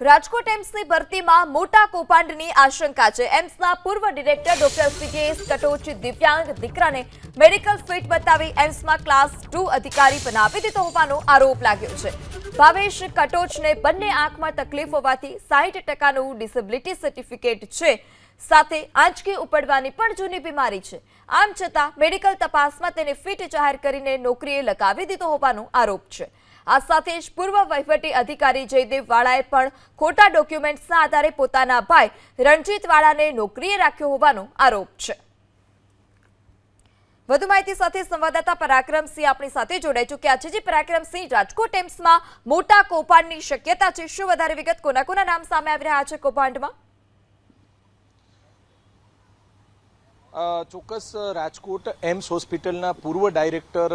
રાજકોટ એમ્સની ભરતીમાં મોટા કૌભાંડની આશંકા છે. એમ્સના પૂર્વ ડિરેક્ટર ડોક્ટર સીજેએસ કટોચ દિવ્યાંગ દીકરાને મેડિકલ ફિટ બતાવી એમ્સમાં ક્લાસ ટુ અધિકારી બનાવી દીધો હોવાનો આરોપ લાગ્યો છે. ભાવેશ કટોચને બંને આંખમાં તકલીફ હોવાથી સાહીઠ ટકાનું ડિસેબિલિટી સર્ટિફિકેટ છે. સાથે આંચકી ઉપડવાની પણ જૂની બીમારી છે. આમ છતાં મેડિકલ તપાસમાં તેને ફિટ જાહેર કરીને નોકરીએ લગાવી દીધો હોવાનો આરોપ છે. આ સાથે જ પૂર્વ વહીવટી અધિકારી જયદેવ વાળાએ પણ ખોટા ડોક્યુમેન્ટ્સના આધારે પોતાના ભાઈ રણજીત વાળાને નોકરીએ રાખ્યો હોવાનો આરોપ છે. વધુ માહિતી સાથે સંવાદદાતા પરાક્રમસિંહ આપણી સાથે જોડાઈ ચૂક્યા છે. જે, પરાક્રમસિંહ, રાજકોટ એમ્સમાં મોટા કૌભાંડની શક્યતા છે. શું વધારે વિગત કોના કોના નામ સામે આવી રહ્યા છે કૌભાંડમાં? ચોક્કસ રાજકોટ એમ્સ હોસ્પિટલના પૂર્વ ડાયરેક્ટર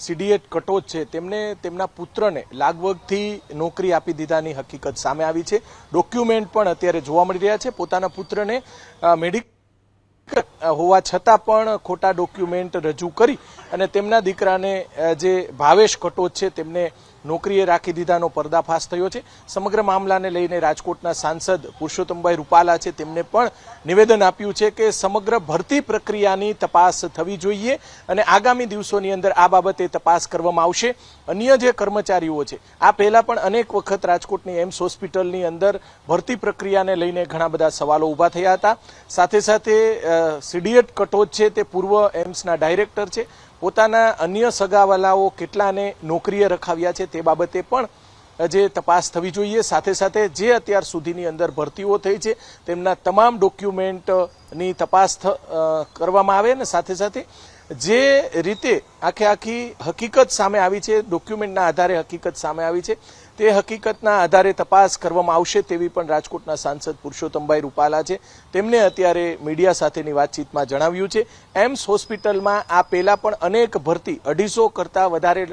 સીડીએટ કટોચ છે, તેમને, તેમના પુત્રને લાગવગથી નોકરી આપી દીધાની હકીકત સામે આવી છે. ડોક્યુમેન્ટ પણ અત્યારે જોવા મળી રહ્યા છે. પોતાના પુત્રને મેડિકલ હોવા છતાં પણ ખોટા ડોક્યુમેન્ટ રજૂ કરી અને તેમના દીકરાને જે ભાવેશ કટોચ છે, તેમને નોકરીએ રાખી દીધાનો પર્દાફાશ થયો છે. સમગ્ર મામલાને લઈને રાજકોટના સાંસદ પુરુષોત્તમભાઈ રૂપાલા છે. તેમને પણ નિવેદન આપ્યું છે કે સમગ્ર ભરતી પ્રક્રિયાની તપાસ થવી જોઈએ અને આગામી દિવસોની અંદર આ બાબતે તપાસ કરવામાં આવશે. અન્ય જે કર્મચારીઓ છે, આ પહેલા પણ અનેક વખત રાજકોટની એમ્સ હોસ્પિટલની અંદર ભરતી પ્રક્રિયાને લઈને ઘણા બધા સવાલો ઊભા થયા હતા. સાથે સાથે સીડીએટ કટોચ છે તે પૂર્વ એમ્સના ડાયરેક્ટર છે. પોતાના અન્ય સગાવાલાઓ કેટલાને નોકરીએ રખાવ્યા છે તે બાબતે પણ જે તપાસ થવી જોઈએ. સાથે સાથે જે અત્યાર સુધીની અંદર ભરતીઓ થઈ છે, તેમના તમામ ડોક્યુમેન્ટની તપાસ કરવામાં આવે અને સાથે સાથે જે રીતે આખે આખી હકીકત સામે આવી છે ડોક્યુમેન્ટના આધારે હકીકત સામે આવી છે, તે હકીકતના આધારે તપાસ કરવામાં આવશે તેવી પણ રાજકોટના સાંસદ પુરુષોત્તમભાઈ રૂપાલા છે. તેમણે અત્યારે મીડિયા સાથેની વાતચીતમાં જણાવ્યું છે, એમ્સ હોસ્પિટલમાં આ પહેલાં પણ અનેક ભરતી અઢીસો કરતાં વધારે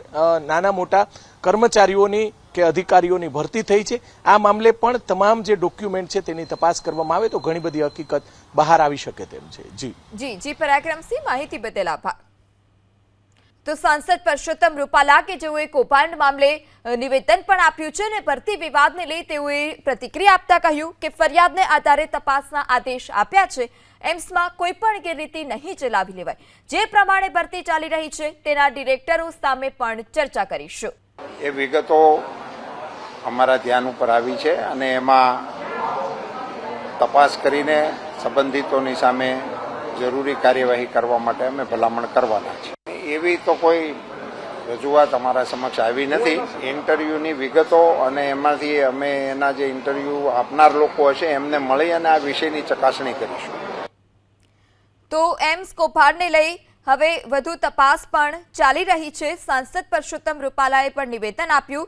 નાના મોટા કર્મચારીઓની કે અધિકારીઓની ભરતી થઈ છે. આ મામલે પણ તમામ જે ડોક્યુમેન્ટ છે તેની તપાસ કરવામાં આવે તો ઘણી બધી હકીકત બહાર આવી શકે તેમ છે. જી. જી જી પરાક્રમસિંહ માહિતી બદલ આભાર. તો સાંસદ પરસોત્તમ રૂપાલા કે જેઓએ કૌભાંડ મામલે નિવેદન પણ આપ્યું છે અને ભરતી વિવાદને લઈ તેઓએ પ્રતિક્રિયા આપતા કહ્યું કે ફરિયાદને આધારે તપાસના આદેશ આપ્યા છે. એમ્સમાં કોઈ પણ ગેરરીતિ નહીં ચલાવી લેવાય. જે પ્રમાણે ભરતી ચાલી રહી છે તેના ડિરેક્ટરો સામે પણ ચર્ચા કરીશું. એ વિગતો અમારા ધ્યાન ઉપર આવી છે અને એમાં તપાસ કરીને સંબંધિતોની સામે જરૂરી કાર્યવાહી કરવા માટે અમે ભલામણ કરવાના છીએ. એવી તો કોઈ રજૂઆત અમારા સમક્ષ આવી નથી. ઇન્ટરવ્યૂની વિગતો અને એમાંથી અમે એના જે ઇન્ટરવ્યૂ આપનાર લોકો હશે એમને મળી અને આ વિષયની ચકાસણી કરીશું. તો એમ્સ કૌભાંડને લઈ હવે વધુ તપાસ પણ ચાલી રહી છે. સાંસદ પરસોત્તમ રૂપાલાએ પણ નિવેદન આપ્યું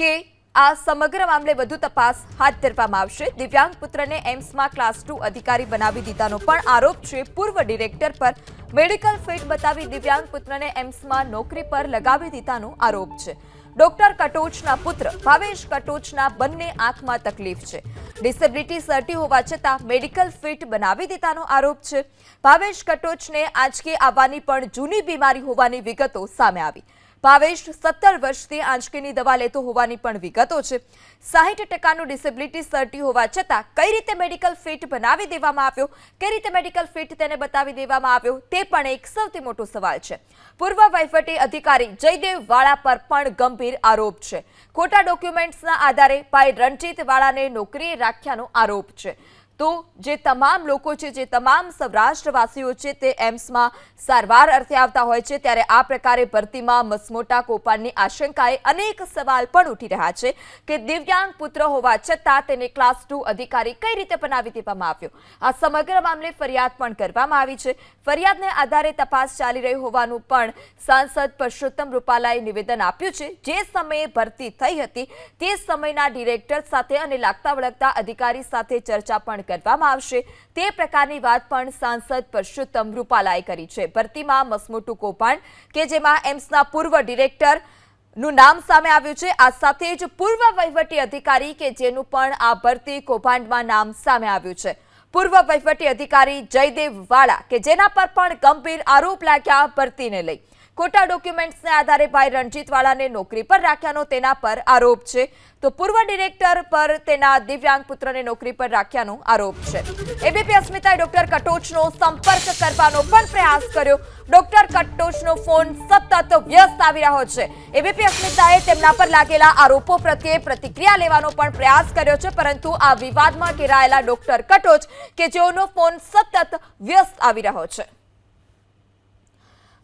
કે આ સમગ્ર મામલે વધુ તપાસ હાથ ધરવામાં આવશે. દિવ્યાંગ પુત્રને એમ્સમાં ક્લાસ ટુ અધિકારી બનાવી દીધાનો પણ આરોપ છે. પૂર્વ ડિરેક્ટર પર મેડિકલ ફિટ બતાવી દિવ્યાંગ પુત્રને એમ્સમાં નોકરી પર લગાવી દીધાનો આરોપ છે. ડોક્ટર કટોચના પુત્ર ભાવેશ કટોચના બંને આંખમાં તકલીફ છે. ડિસેબિલિટી સર્ટી હોવા છતાં મેડિકલ ફિટ બનાવી દીધાનો આરોપ છે. ભાવેશ કટોચને આજકે આવવાની પણ જૂની બીમારી હોવાની વિગતો સામે આવી. ભાવેશ સત્તર વર્ષથી આંચકીની દવા લેતો હોવાની પણ વિગતો છે. સાહીઠ ટકાનું ડિસેબિલિટી સર્ટી હોવા છતાં કઈ રીતે મેડિકલ ફિટ બનાવી દેવામાં આવ્યો, કઈ રીતે મેડિકલ ફિટ તેને બતાવી દેવામાં આવ્યો, તે પણ એક સૌથી મોટો સવાલ છે. પૂર્વ વહીવટી અધિકારી જયદેવ વાળા પર પણ ગંભીર આરોપ છે. ખોટા ડોક્યુમેન્ટ્સના આધારે ભાઈ રણજીત વાળાને નોકરીએ રાખ્યાનો આરોપ છે. તો જે તમામ લોકો છે, જે તમામ સૌરાષ્ટ્રવાસીઓ છે, તે એમ્સમાં સારવાર અર્થે આવતા હોય છે. ત્યારે આ પ્રકારે ભરતીમાં મસમોટા કોપાણની આશંકાએ અનેક સવાલ પણ ઉઠી રહ્યા છે કે દિવ્યાંગ પુત્ર હોવા છતાં તેને ક્લાસ ટુ અધિકારી કઈ રીતે બનાવી દેવામાં આવ્યો? આ સમગ્ર મામલે ફરિયાદ પણ કરવામાં આવી છે. ફરિયાદને આધારે તપાસ ચાલી રહી હોવાનું પણ સાંસદ પરસોત્તમ રૂપાલાએ નિવેદન આપ્યું છે. જે સમયે ભરતી થઈ હતી, તે સમયના ડિરેક્ટર સાથે અને લાગતા વળગતા અધિકારી સાથે ચર્ચા પણ કરવામાં આવશે. તે પ્રકારની વાત પણ સાંસદ પરસોત્તમ રૂપાલાએ કરી છે. ભરતીમાં મસમોટું કૌભાંડ કે જેમાં એમ્સના પૂર્વ ડિરેક્ટરનું નામ સામે આવ્યું છે, આ સાથે જ પૂર્વ વહીવટી અધિકારી કે જેનું પણ આ ભરતી કૌભાંડમાં નામ સામે આવ્યું છે. પૂર્વ વહીવટી અધિકારી જયદેવ વાળા કે જેના પર પણ ગંભીર આરોપ લાગ્યા ભરતીને લઈ. ખોટા ડોક્યુમેન્ટ્સને આધારે ભાઈ રણજીતવાળાને નોકરી પર રાખ્યાનો તેના પર આરોપ છે. તો પૂર્વ ડિરેક્ટર પર તેના દિવ્યાંગ પુત્રને નોકરી પર રાખ્યાનો આરોપ છે. એબીપી અસ્મિતાએ ડોક્ટર કટોચનો સંપર્ક કરવાનો પણ પ્રયાસ કર્યો. ડોક્ટર કટોચનો ફોન સતત વ્યસ્ત આવી રહ્યો છે. એબીપી અસ્મિતાએ તેમના પર લાગેલા આરોપો પ્રત્યે પ્રતિક્રિયા લેવાનો પણ પ્રયાસ કર્યો છે, પરંતુ આ વિવાદમાં ઘેરાયેલા ડોક્ટર કટોચ કે જેઓનો ફોન સતત વ્યસ્ત આવી રહ્યો છે.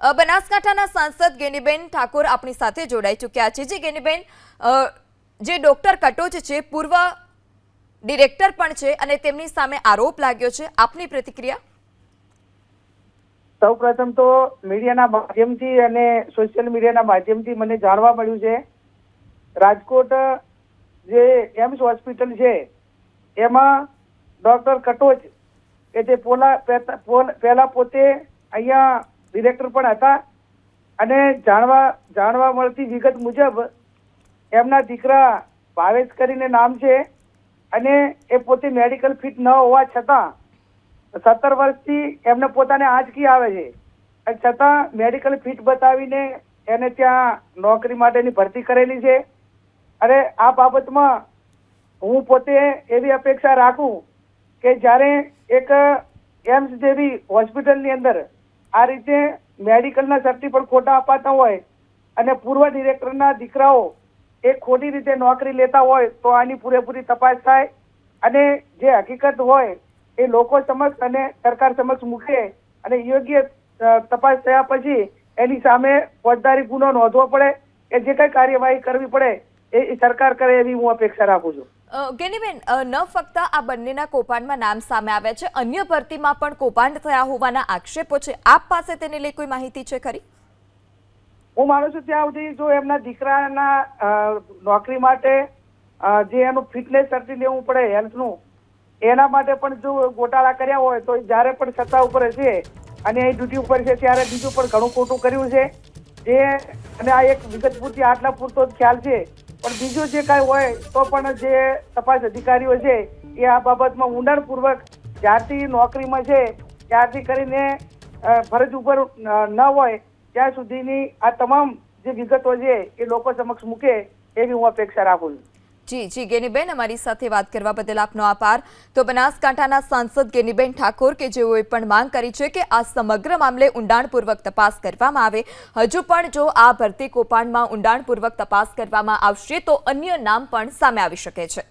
બનાસકાંઠાના સાંસદ ગેનીબેન ઠાકોર આપણી સાથે જોડાઈ ચૂક્યા છે. જે, ગેનીબેન જે ડોક્ટર કટોચ છે, પૂર્વ ડિરેક્ટર પણ છે અને તેમની સામે આરોપ લાગ્યો છે. આપની પ્રતિક્રિયા? સૌ પ્રથમ તો મીડિયાના માધ્યમથી અને સોશિયલ મીડિયાના માધ્યમથી મને જાણવા મળ્યું છે, રાજકોટ, જે એમ્સ હોસ્પિટલ છે, એમાં ડોક્ટર કટોચ કે જે પોલ- પહેલા પોતે અહીંયા ડિરેક્ટર પણ હતા અને જાણવા જાણવા મળતી વિગત મુજબ એમના દીકરા ભાવેશ કરીને નામ છે અને એ પોતે મેડિકલ ફિટ ન હોવા છતાં સત્તર વર્ષથી એમને પોતાને આંચકી આવે છે. છતાં મેડિકલ ફિટ બતાવીને એને ત્યાં નોકરી માટેની ભરતી કરેલી છે. અને આ બાબતમાં હું પોતે એવી અપેક્ષા રાખું કે જ્યારે એક એમ્સ જેવી હોસ્પિટલની અંદર આ રીતે મેડિકલના સર્ટી પણ ખોટા અપાતા હોય અને પૂર્વ ડિરેક્ટરના દીકરાઓ એ ખોટી રીતે નોકરી લેતા હોય તો આની પૂરેપૂરી તપાસ થાય અને જે હકીકત હોય એ લોકો સમક્ષ અને સરકાર સમક્ષ મૂકે અને યોગ્ય તપાસ થયા પછી એની સામે ફોજદારી ગુનો નોંધવો પડે કે જે કઈ કાર્યવાહી કરવી પડે એ સરકાર કરે એવી હું અપેક્ષા રાખું છું. ગેનીબેન ન ફક્ત આ બંનેના કૌભાંડમાં નામ સામે આવ્યા છે, અન્ય ભરતીમાં પણ કૌભાંડ થયા હોવાના આક્ષેપો છે. આપ પાસે તેને લઈ કોઈ માહિતી છે ખરી? હું માનું છું ત્યાં સુધી જો એમના દીકરાના નોકરી માટે જે એનું ફિટનેસ સર્ટી લેવું પડે હેલ્થનું એના માટે પણ જો ગોટાળા કર્યા હોય તો જ્યારે પણ સત્તા ઉપર હશે અને એ ડ્યુટી ઉપર છે ત્યારે બીજું પણ ઘણું ખોટું કર્યું છે. જે, અને આ એક વિગત પૂરતી આટલા પૂરતો ખ્યાલ છે. પણ બીજું જે કાંઈ હોય, તો પણ જે તપાસ અધિકારીઓ છે, એ આ બાબતમાં ઊંડાણપૂર્વક જ્યારથી નોકરીમાં છે, ત્યારથી કરીને ફરજ ઉપર ન હોય, ત્યાં સુધીની આ તમામ જે વિગતો છે, એ લોકો સમક્ષ મૂકે, એવી હું અપેક્ષા રાખું છું. જી જી, ગેનીબેન, અમારી સાથે વાત કરવા બદલ આપનો આભાર. તો બનાસકાંઠાના સાંસદ ગેનીબેન ઠાકોર કે જેઓએ પણ માંગ કરી છે કે આ સમગ્ર મામલે ઊંડાણપૂર્વક તપાસ કરવામાં આવે. હજુ પણ જો આ ભરતી કૌભાંડમાં ઊંડાણપૂર્વક તપાસ કરવામાં આવશે તો અન્ય નામ પણ સામે આવી શકે છે.